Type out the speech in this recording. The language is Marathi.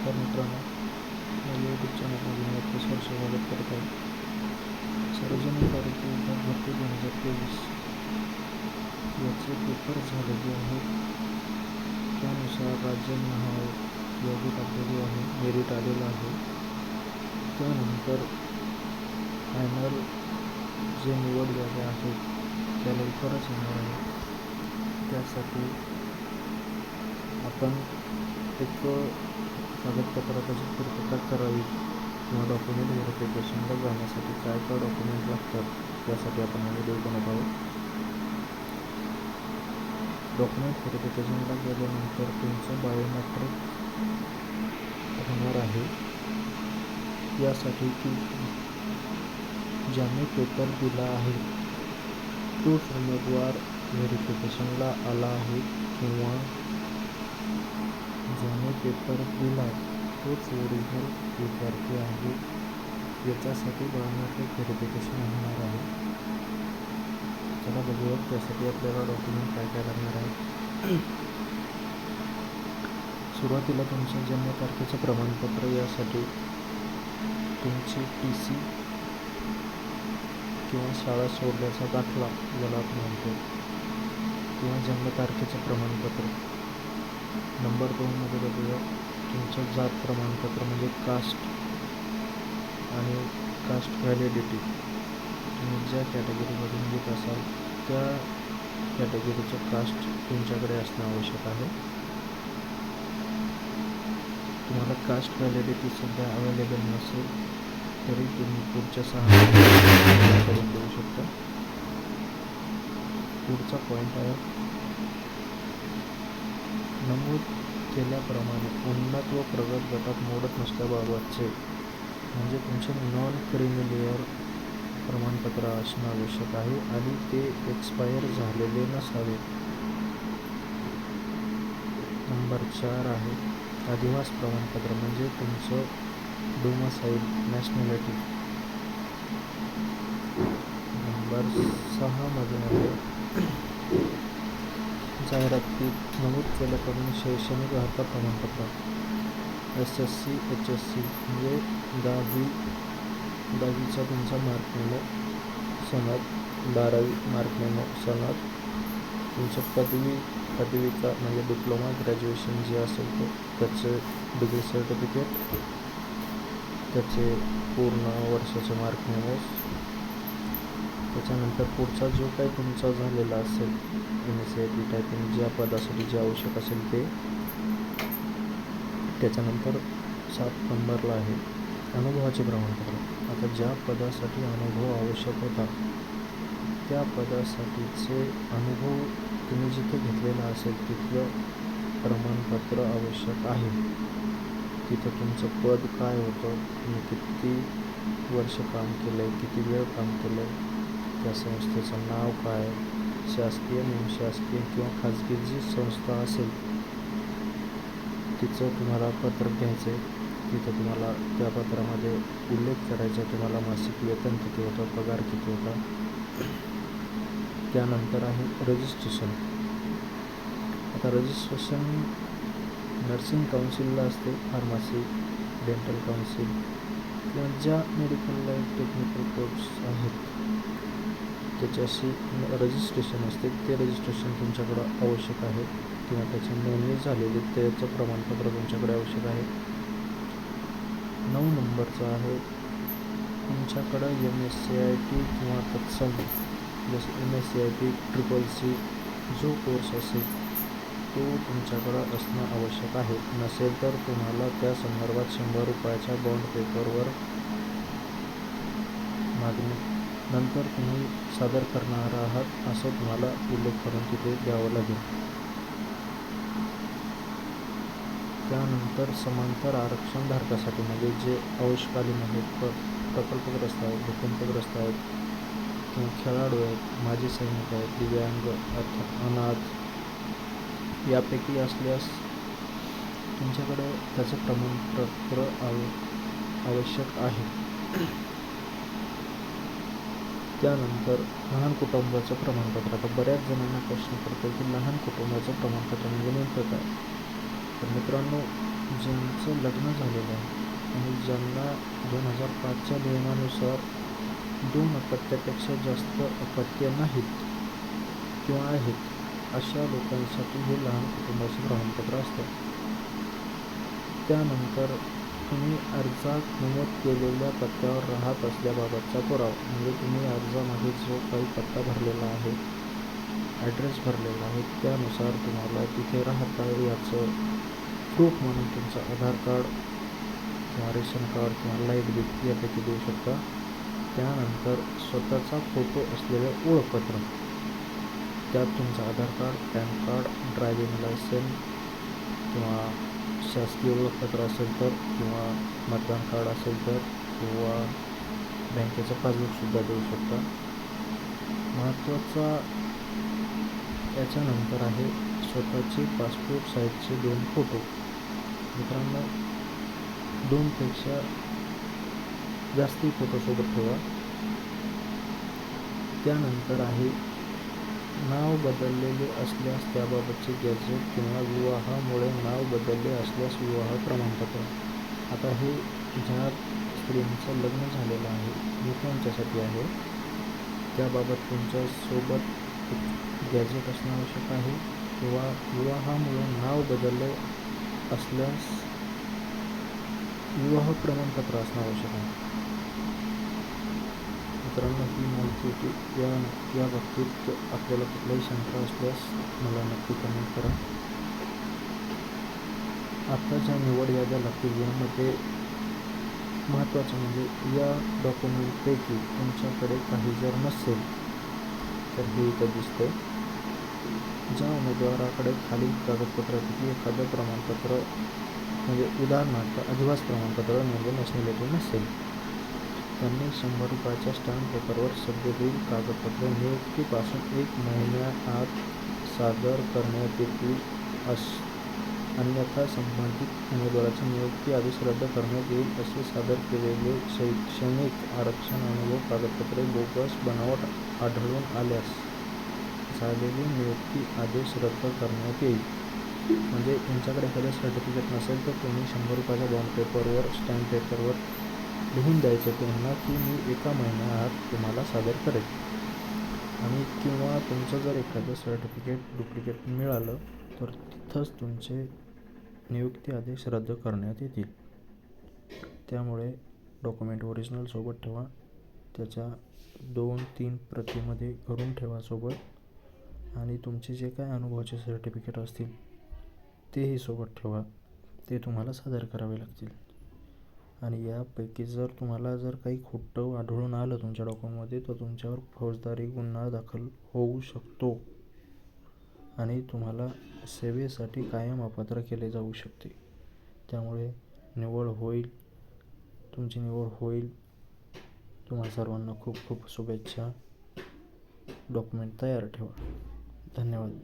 नमस्कार मित्रांनो. माझ्या यूट्यूब चॅनलमध्ये सहर्ष स्वागत करत आहे. सार्वजनिक आरोग्य विभाग भरती दोन हज़ार तेवीस. याचे पेपर झालेले आहेत त्यानुसार राज्यनिहाय यादीत आपल्याला आहे मेरिट आलेलं आहे. त्यानंतर फायनल जे निवड झाले आहेत, त्या लवकरच येणार आहे. त्यासाठी आपण एक कागदपत्राची पूर्तता करावी किंवा डॉक्युमेंट व्हेरिफिकेशनला जाण्यासाठी काय काय डॉक्युमेंट लागतात त्यासाठी आपण हा व्हिडिओ बनवत आहोत. डॉक्युमेंट व्हेरिफिकेशनला गेल्यानंतर तुमचं बायोमेट्रिक होणार आहे. यासाठी की ज्याने पेपर दिला आहे तोच उमेदवार व्हेरिफिकेशनला आला आहे किंवा ज्याने पेपर दिला तोच ओरिजिनल विद्यार्थी आहे. याच्यासाठी बायोमेट्रिक व्हेरिफिकेशन होणार आहे. चला बघूया त्यासाठी आपल्याला डॉक्युमेंट काय काय लागणार आहे. सुरुवातीला तुमच्या जन्मतारखेचं प्रमाणपत्र यासाठी तुमची टी सी किंवा शाळा सोडल्याचा दाखला ज्याला आपण म्हणतो. किंवा जन्मतारखेचं प्रमाणपत्र. नंबर दोनमध्ये बघूया. तुमचं जात प्रमाणपत्र म्हणजे कास्ट आणि कास्ट व्हॅलिडिटी तुम्ही ज्या कॅटेगरीमधून घेत असाल त्या कॅटेगरीचं कास्ट तुमच्याकडे असणं आवश्यक आहे. तुम्हाला कास्ट व्हॅलिडिटी सध्या अवेलेबल नसेल तरी तुम्ही पुढच्या सहा करून देऊ शकता. पुढचा पॉईंट आहे नमूद केल्याप्रमाणे उन्नत व प्रगत गटात मोडत नसल्याबाबतचे म्हणजे तुमचे नॉन क्रिमिलेअर प्रमाणपत्र असणं आवश्यक आहे आणि ते एक्सपायर झालेले नसावे. नंबर चार आहे अधिवास प्रमाणपत्र म्हणजे तुमचं डोमासाईल नॅशनॅलिटी नंबर सहामध्ये आहे जाहिरातीत नमूद केल्याप्रमाणे शैक्षणिक अर्हता प्रमाणपत्र S S C H S C म्हणजे दहावी दहावीचा तुमचा मार्क मेमो सनद बारावी मार्क मेमो सनद तुमचं पदवी पदविका म्हणजे डिप्लोमा ग्रॅज्युएशन जे असेल ते त्याचे डिग्री सर्टिफिकेट त्याचे पूर्ण वर्षाचे मार्क मेमोज त्याच्यानंतर पुढचा जो काही तुमचा झालेला असेल M S C I T typing ज्या पदासाठी जे आवश्यक असेल ते त्याच्यानंतर सात नंबरला आहे अनुभवाचे प्रमाणपत्र. आता ज्या पदासाठी अनुभव आवश्यक होता त्या पदासाठीचे अनुभव तुम्ही जिथे घेतलेला असेल तिथलं प्रमाणपत्र आवश्यक आहे. तिथं तुमचं पद काय होतं तुम्ही किती वर्ष काम केलं आहे किती वेळ काम केलं आहे त्या संस्थेचं नाव काय? शासकीय निमशासकीय किंवा खाजगी जी संस्था असेल तिचं तुम्हाला पत्र घ्यायचं आहे तिथं तुम्हाला त्या पत्रामध्ये उल्लेख करायचा तुम्हाला मासिक वेतन किती होतं पगार किती होता. त्यानंतर आहे रजिस्ट्रेशन आता रजिस्ट्रेशन नर्सिंग काउन्सिलला असते फार्मसी डेंटल काउन्सिल किंवा ज्या मेडिकल टेक्निकल कोर्स आहेत त्याच्याशी रजिस्ट्रेशन असते. ते रजिस्ट्रेशन तुमच्याकडं आवश्यक आहे. किंवा त्याची नोंदणी झालेली त्याचं प्रमाणपत्र तुमच्याकडे आवश्यक आहे. नऊ नंबरचं आहे. तुमच्याकडं M S C I T किंवा तत्सम जसं M S C I T triple C जो कोर्स असेल तो तुमच्याकडं असणं आवश्यक आहे. नसेल तर तुम्हाला त्या संदर्भात शंभर रुपयाच्या बॉन्ड पेपरवर मागणी नंतर तुम्ही सादर करणार आहात असं तुम्हाला उल्लेख करून तिथे द्यावं लागेल. त्यानंतर समांतर आरक्षण धारकासाठी म्हणजे जे अंशकालीन आहेत प प्रकल्पग्रस्त आहेत भूकंपग्रस्त आहेत किंवा खेळाडू आहेत माजी सैनिक आहेत दिव्यांग अर्थात अनाथ यापैकी असल्यास तुमच्याकडे त्याचं प्रमाणपत्र आव आवश्यक आहे. त्यानंतर लहान कुटुंबाचं प्रमाणपत्र. आता बऱ्याच जणांना प्रश्न पडतो की लहान कुटुंबाचं प्रमाणपत्र म्हणजे नेमकं काय? तर मित्रांनो ज्यांचं लग्न झालेलं आहे आणि ज्यांना दोन हजार पाचच्या नियमानुसार दोन अपत्यापेक्षा जास्त अपत्य नाहीत किंवा आहेत अशा लोकांसाठी हे लहान कुटुंबाचं प्रमाणपत्र असतं. त्यानंतर तुम्ही अर्जात नमूद केलेल्या पत्त्यावर राहत असल्याबाबतचा पुरावा म्हणजे तुम्ही अर्जामध्ये जो काही पत्ता भरलेला आहे ॲड्रेस भरलेला आहे त्यानुसार तुम्हाला तिथे राहता याचं प्रूफ म्हणून तुमचं आधार कार्ड किंवा रेशन कार्ड किंवा लाइट बिल यापैकी देऊ शकता. त्यानंतर स्वतःचा फोटो असलेलं ओळखपत्र त्यात तुमचं Aadhaar card pan card driving licence किंवा शासकीय ओळखपत्र असेल तर किंवा मतदान कार्ड असेल तर किंवा बँकेचं पासबुकसुद्धा देऊ शकता. महत्त्वाचा याच्यानंतर आहे स्वतःचे पासपोर्ट साईजचे दोन फोटो. मित्रांनो दोनपेक्षा जास्ती फोटोसोबत ठेवा. त्यानंतर आहे नाव बदललेले असल्यास त्याबाबतचे गॅजेट किंवा विवाहामुळे नाव बदलले असल्यास विवाह प्रमाणपत्र. आता हे ज्या स्त्रींचं लग्न झालेलं आहे. हे त्यांच्यासाठी आहे? त्याबाबत तुमच्यासोबत गॅजेट असणं आवश्यक आहे किंवा विवाहामुळे नाव बदलले असल्यास विवाह प्रमाणपत्र असणं आवश्यक आहे? मित्रांनो ही माहिती होती. या या बाबतीत आपल्याला कुठल्याही शंका असल्यास मला नक्की कमेंट करा. आता ज्या निवड याद्या लागतील यामध्ये महत्त्वाचं म्हणजे या डॉक्युमेंटपैकी तुमच्याकडे काही जर नसेल तर हे इथं दिसतं ज्या उमेदवाराकडे खालील कागदपत्रापैकी एखादं प्रमाणपत्र म्हणजे उदाहरणार्थ अधिवास प्रमाणपत्र म्हणजे नॅशनॅलिटी नसेल त्यांनी शंभर रुपयाच्या स्टॅम्प पेपरवर सदरील कागदपत्र नियुक्तीपासून एक महिन्याआत सादर करण्यात येतील अस अन्यथा संबंधित उमेदवाराची नियुक्ती आदेश रद्द करण्यात येईल असे सादर केलेले शैक्षणिक आरक्षण अनुभव कागदपत्रे बोगस बनावट आढळून आल्यास झालेली नियुक्ती आदेश रद्द करण्यात येईल. म्हणजे तुमच्याकडे एखादं सर्टिफिकेट नसेल तर तुम्ही शंभर रुपयाच्या बॉन्ड पेपरवर स्टॅम्प पेपरवर लिहून द्यायचं त्यांना की मी एका महिन्या आत तुम्हाला सादर करेल. आणि किंवा तुमचं जर एखादं सर्टिफिकेट डुप्लिकेट मिळालं तर तिथंच तुमचे नियुक्ती आदेश रद्द करण्यात येतील. त्यामुळे डॉक्युमेंट ओरिजिनल सोबत ठेवा. त्याच्या दोन तीन प्रतीमध्ये करून ठेवा सोबत. आणि तुमचे जे काय अनुभवाचे सर्टिफिकेट असतील तेही सोबत ठेवा. ते तुम्हाला सादर करावे लागतील. आणि यापैकी जर तुम्हाला जर काही खोटं आढळून आलं तुमच्या डॉक्युमेंटमध्ये तर तुमच्यावर फौजदारी गुन्हा दाखल होऊ शकतो. आणि तुम्हाला सेवेसाठी कायम अपात्र केले जाऊ शकते. त्यामुळे निवड होईल. तुमची निवड होईल. तुम्हा सर्वांना खूप खूप शुभेच्छा. डॉक्युमेंट तयार ठेवा. धन्यवाद.